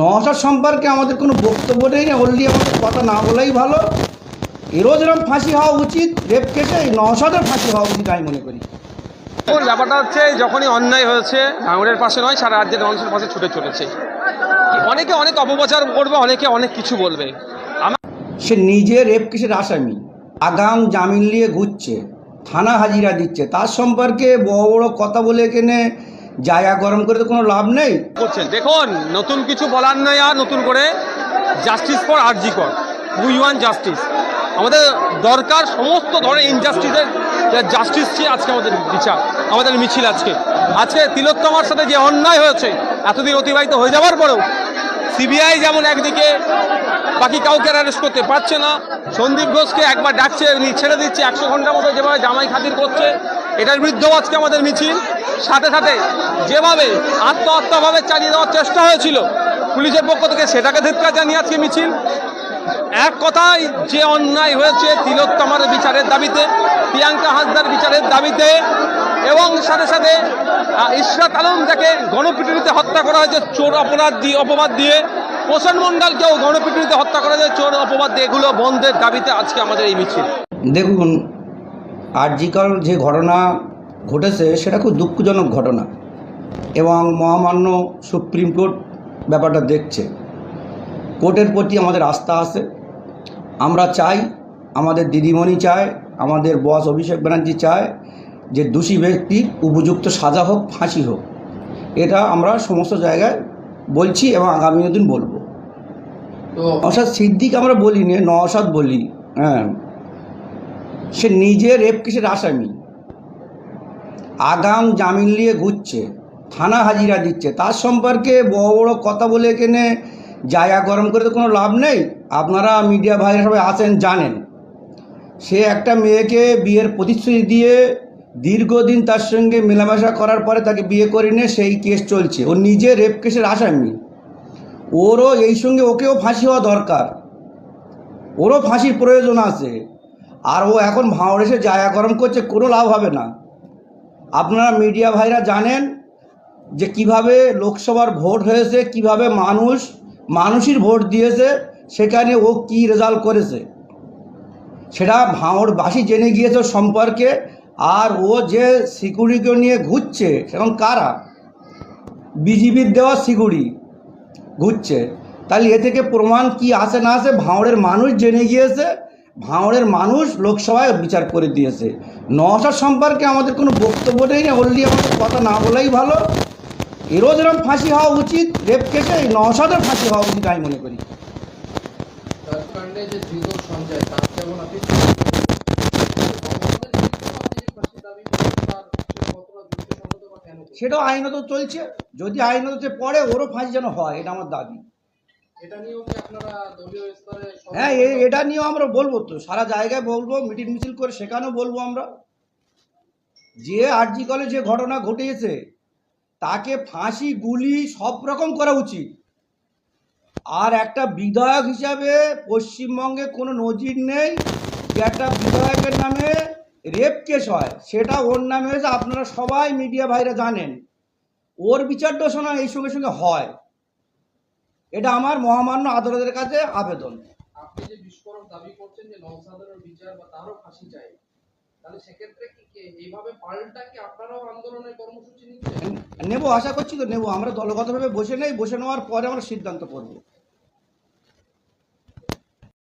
নওশাদ সম্পর্কে আমাদের কোনো বক্তব্য নেই অলরেডি আমাদের কথা না বলাই ভালো। এরও যেরকম ফাঁসি হওয়া উচিত রেপ কেসে এই নওশাদের ফাঁসি হওয়া উচিত আমি মনে করি। ব্যাপারটা হচ্ছে যখনই অন্যায় হয়েছে ভাঙড়ের পাশে নয় সারা রাজ্যের মানুষের পাশে ছুটে চলেছে। অনেকে অনেক অপপ্রচার করবে অনেকে অনেক কিছু বলবে। সে নিজে রেপ কেসের আসামি আগাম জামিন নিয়ে ঘুরছে থানা হাজিরা দিচ্ছে। তার সম্পর্কে বড় বড় কথা বলে এখানে জায়গা গরম করে তো কোনো লাভ নেই। করছেন। দেখুন, নতুন কিছু বলার নয় আর নতুন করে জাস্টিস ফর আরজি কর। উই ওয়ান জাস্টিস আমাদের দরকার সমস্ত ধরনের ইনজাস্টিসের জাস্টিস চেয়ে আজকে আমাদের বিচার, আমাদের মিছিল আজকে। আজকে তিলোত্তমার সাথে যে অন্যায় হয়েছে, এতদিন অতিবাহিত হয়ে যাওয়ার পরেও সিবিআই যেমন একদিকে বাকি কাউকে অ্যারেস্ট করতে পারছে না, সন্দীপ ঘোষকে একবার ডাকছে ছেড়ে দিচ্ছে, একশো ঘণ্টার মতো যেভাবে জামাই খাতির করছে এটার বিরুদ্ধেও আজকে আমাদের মিছিল। সাথে সাথে যেভাবে আত্মহত্যাভাবে চালিয়ে দেওয়ার চেষ্টা হয়েছিল পুলিশের পক্ষ থেকে সেটাকে ধিক্কার জানিয়ে আজকে মিছিল। এক কথায় যে অন্যায় হয়েছে তিলোত্তমার বিচারের দাবিতে, প্রিয়াঙ্কা হাসদার বিচারের দাবিতে, এবং সাথে সাথে ইশরাত আলম যাকে গণপিটুনিতে হত্যা করা হয়েছে চোর অপরাধ দিয়ে, অপবাদ দিয়ে পোষণ মণ্ডলকেও গণপিটুনিতে হত্যা করা হয়েছে চোর অপবাদ দিয়ে, এগুলো বন্ধের দাবিতে আজকে আমাদের এই মিছিল। দেখুন আরজিকর যে ঘটনা ঘটেছে সেটা খুব দুঃখজনক ঘটনা এবং মহামান্য সুপ্রিম কোর্ট ব্যাপারটা দেখছে। কোর্টের প্রতি আমাদের আস্থা আছে। আমরা চাই আমাদের দিদিমণি চায় আমাদের বস অভিষেক ব্যানার্জি চায় যে দোষী ব্যক্তি উপযুক্ত সাজা হোক ফাঁসি হোক। এটা আমরা সমস্ত জায়গায় বলছি এবং আগামী দিন বলব। তো নওশাদ সিদ্দিক আমরা বলি নে নওশাদ বলি হ্যাঁ। সে নিজে রেপ কেসের আসামি। আগাম জামিন নিয়ে ঘুরছে, থানা হাজিরা দিচ্ছে। তার সম্পর্কে বড় বড় কথা বলে এখানে জায়গা গরম করে তো কোনো লাভ নেই। আপনারা মিডিয়া ভাইরা সবাই আছেন, জানেন। সে একটা মেয়েকে বিয়ের প্রতিশ্রুতি দিয়ে দীর্ঘদিন তার সঙ্গে মেলামেশা করার পরে তাকে বিয়ে করে নিয়ে সেই কেস চলছে। ও নিজে রেপ কেসের আসামি। ওরও এই সঙ্গে ওকেও ফাঁসি হওয়া দরকার। ওরও ফাঁসির প্রয়োজন আছে। আর ও এখন ভাঁড় এসে জায়গা গরম করছে, কোনো লাভ হবে না। আপনারা মিডিয়া ভাইরা জানেন যে কীভাবে লোকসভার ভোট হয়েছে, কীভাবে মানুষ, মানুষই ভোট দিয়েছে, সেখানে ও কি রেজাল্ট করেছে। সেটা ভাঁড়বাসী জেনে গিয়েছে সম্পর্কে, আর ও যে সিকিউরিটি নিয়ে ঘুরছে, সেরকম কারা? বিজিবির দেওয়া সিকিউরিটি ঘুরছে। তাহলে এ থেকে প্রমাণ কি আসে না আসে, ভাঁড়ের মানুষ জেনে গিয়েছে ভাঁড়ের মানুষ লোকসভায় বিচার করে দিয়েছে। নওশাদ সম্পর্কে আমাদের কোনো বক্তব্য নেই অলরেডি আমাদের কথা না বলাই ভালো। এরও যেরকম ফাঁসি হওয়া উচিত রেপ কেসে এই নওশাদের ফাঁসি হওয়া উচিত আমি মনে করি? সেটাও আইনত চলছে। যদি আইনতে পড়ে ওরও ফাঁসি যেন হয় এটা আমার দাবি। হ্যাঁ এটা নিয়েও আমরা বলব তো। সারা জায়গায় বলব মিটিং মিছিল করে সেখানেও বলব আমরা। যে আরজি কলে যে ঘটনা ঘটিয়েছে তাকে ফাঁসি গুলি সব রকম করা উচিত। আর একটা বিধায়ক হিসাবে পশ্চিমবঙ্গে কোনো নজির নেই যে একটা বিধায়কের নামে রেপ কেস হয়। সেটা ওর নামে হয়েছে আপনারা সবাই মিডিয়া ভাইরা জানেন। ওর বিচার দোষণা এই সঙ্গে সঙ্গে হয়। এটা আমার মহামান্য আদালতের কাছে আবেদন। আপনি যে বিস্ফোরক দাবি করছেন যে নওসাদের বিচার বা তারও ফাঁসি চাই তাহলে সেক্ষেত্রে কি কে? এইভাবে পাল্টা কি আপনারাও আন্দোলনের কর্মসূচি নিচ্ছেন? নেব আশা করছি তো নেব। আমরা দলগতভাবে বসে নেই বসে নেওয়ার পরে আমরা সিদ্ধান্ত করব।